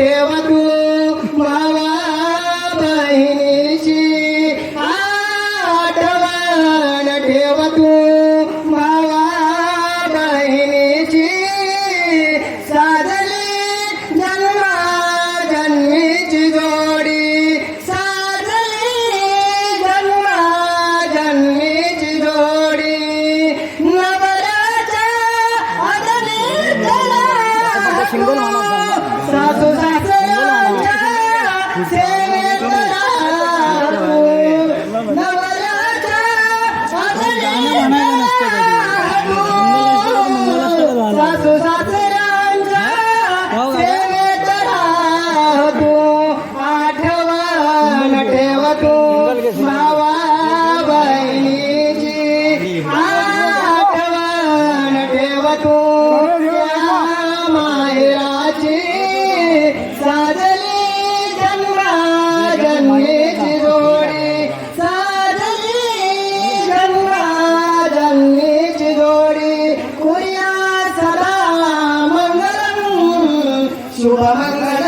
आठवण मावाबाईची आठवण ठेवतो माहेराची साजली जन्मा जन्मेची जोडी साजली जन्मा जन्मेची जोडी कुर्या सदा मंगलम शुभमंगल